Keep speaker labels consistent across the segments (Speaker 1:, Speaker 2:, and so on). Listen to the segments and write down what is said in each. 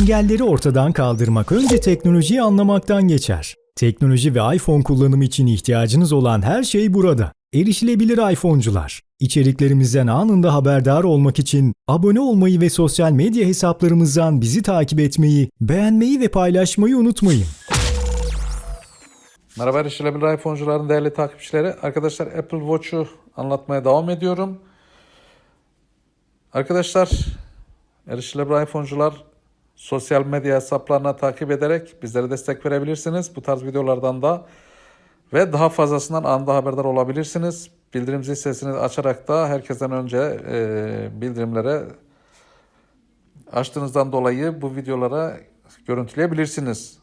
Speaker 1: Engelleri ortadan kaldırmak önce teknolojiyi anlamaktan geçer. Teknoloji ve iPhone kullanımı için ihtiyacınız olan her şey burada. Erişilebilir iPhone'cular. İçeriklerimizden anında haberdar olmak için abone olmayı ve sosyal medya hesaplarımızdan bizi takip etmeyi, beğenmeyi ve paylaşmayı unutmayın.
Speaker 2: Merhaba erişilebilir iPhone'cuların değerli takipçileri. Arkadaşlar Apple Watch'u anlatmaya devam ediyorum. Arkadaşlar erişilebilir iPhone'cular sosyal medya hesaplarına takip ederek bizlere destek verebilirsiniz. Bu tarz videolardan da ve daha fazlasından anında haberdar olabilirsiniz. Bildirim zil sesini açarak da herkesten önce e, bildirimlere açtığınızdan dolayı bu videolara görüntüleyebilirsiniz.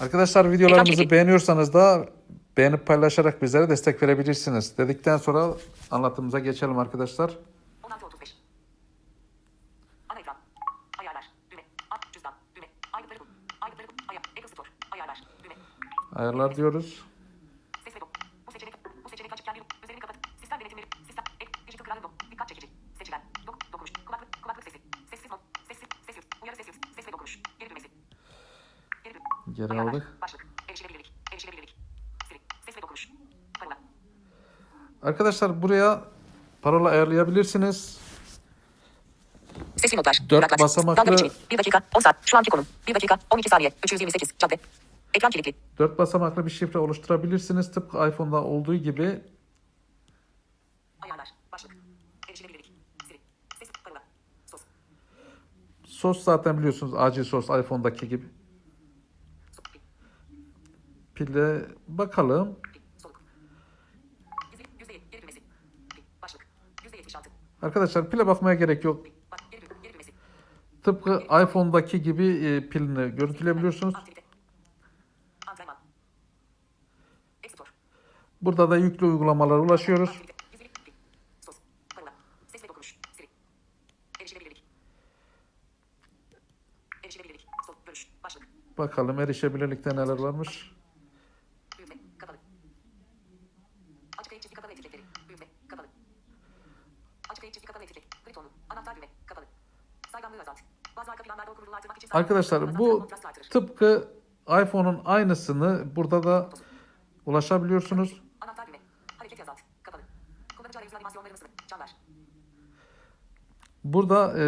Speaker 2: Arkadaşlar videolarımızı beğeniyorsanız da beğenip paylaşarak bizlere destek verebilirsiniz. Dedikten sonra anlatımıza geçelim arkadaşlar.
Speaker 3: 16.35 Ana ekran Ayarlar Düğme App Cüzdan Düğme Aygıtları bul Aygıtları bul Ayar Apple Store Ayarlar Düğme
Speaker 2: Ayarlar diyoruz.
Speaker 3: Ses ve dok Bu seçenek Bu seçenek açıkken bir Üzerini kapat Sistem denetimleri Sistem Ek Dijital Klavye Dikkat çekici Seçilen Dok Dokunuş Kulaklık Kulaklık sesi Sessiz mod Sessiz Ses yut Uyarı ses yut Ses ve dokunuş Geri düğmesi Geri düğme
Speaker 2: Geri
Speaker 3: Ayarlar.
Speaker 2: aldık.
Speaker 3: Başlık Erişilebilirlik Erişilebilirlik Siri Ses ve dokunuş Parola
Speaker 2: Arkadaşlar buraya parola ayarlayabilirsiniz.
Speaker 3: Sesli.
Speaker 2: Dört
Speaker 3: Duraklar.
Speaker 2: basamaklı-
Speaker 3: Dalga biçimi. 1 dakika 10 saat. Şu anki konum. 1 dakika 12 saniye. 328 cadde. Ekran kilitli.
Speaker 2: 4 basamaklı bir şifre oluşturabilirsiniz. Tıpkı iPhone'da olduğu gibi
Speaker 3: Ayarlar. Başlık. Erişilebilirlik. Siri. Ses. Parola. Sos.
Speaker 2: sos zaten biliyorsunuz acil sos iPhone'daki gibi. Pille bakalım.
Speaker 3: Pil. Soluk. Yüzde, yüzde geri düğmesi. Pil. Başlık. Yüzde 76.
Speaker 2: Arkadaşlar pile bakmaya gerek yok.
Speaker 3: Pil. Bak. Geri, düğ- geri düğmesi.
Speaker 2: Tıpkı iPhone'daki gibi e, pilini görüntüleyebiliyorsunuz. Burada da yüklü uygulamalara ulaşıyoruz. Bakalım erişebilirlikte neler varmış.
Speaker 3: Anahtar kapalı.
Speaker 2: Arkadaşlar bu tıpkı iPhone'un aynısını burada da ulaşabiliyorsunuz. Burada e,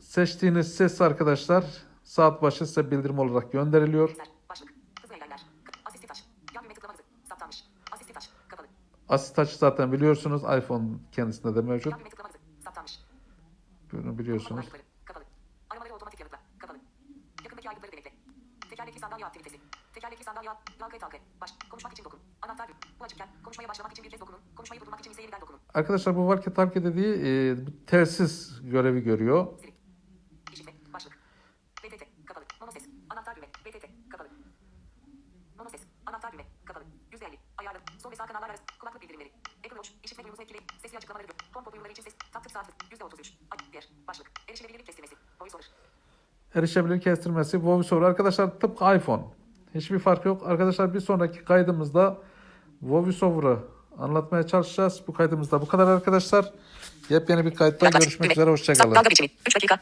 Speaker 2: seçtiğiniz ses arkadaşlar saat başı size bildirim olarak gönderiliyor. Touch zaten biliyorsunuz iPhone kendisinde de mevcut. Bunu biliyorsunuz.
Speaker 3: Kapalı. Aramaları otomatik yanıtla. Kapalı. Yakındaki aygıtları denekle. Tekerlekli sandalye aktivitesi. Tekerlekli sandalye Dalgaya talka. Baş. Konuşmak için dokun. Anahtar düğüm. Bu açıkken. Konuşmaya başlamak için bir kez dokunun. Konuşmayı durdurmak için ise yeniden dokunun.
Speaker 2: Arkadaşlar bu walkie talkie dediği e, telsiz görevi görüyor.
Speaker 3: Siri. İşitme. Başlık. BTT. Kapalı. Monoses. Anahtar düğme. BTT. Kapalı. Monoses. Anahtar düğme. Kapalı. %50. Ayarlı. Sol ve sağ kanallar arası. Kulaklık bildirimleri. Apple Watch. İşitme duygusu etkili. Sesli açıklamaları gör. Tom pop uyumları için ses. Taktık saatlik. %33. Ay. Diğer. Başlık. Erişilebilirlik kestirmesi. VoiceOver.
Speaker 2: Erişebilir kestirmesi VoiceOver arkadaşlar tıpkı iPhone. Hiçbir fark yok. Arkadaşlar bir sonraki kaydımızda VoiceOver'ı anlatmaya çalışacağız. Bu kaydımızda bu kadar arkadaşlar. Yepyeni bir kayıtta görüşmek üzere. Hoşçakalın.
Speaker 3: Dalga biçimi. 3 dakika.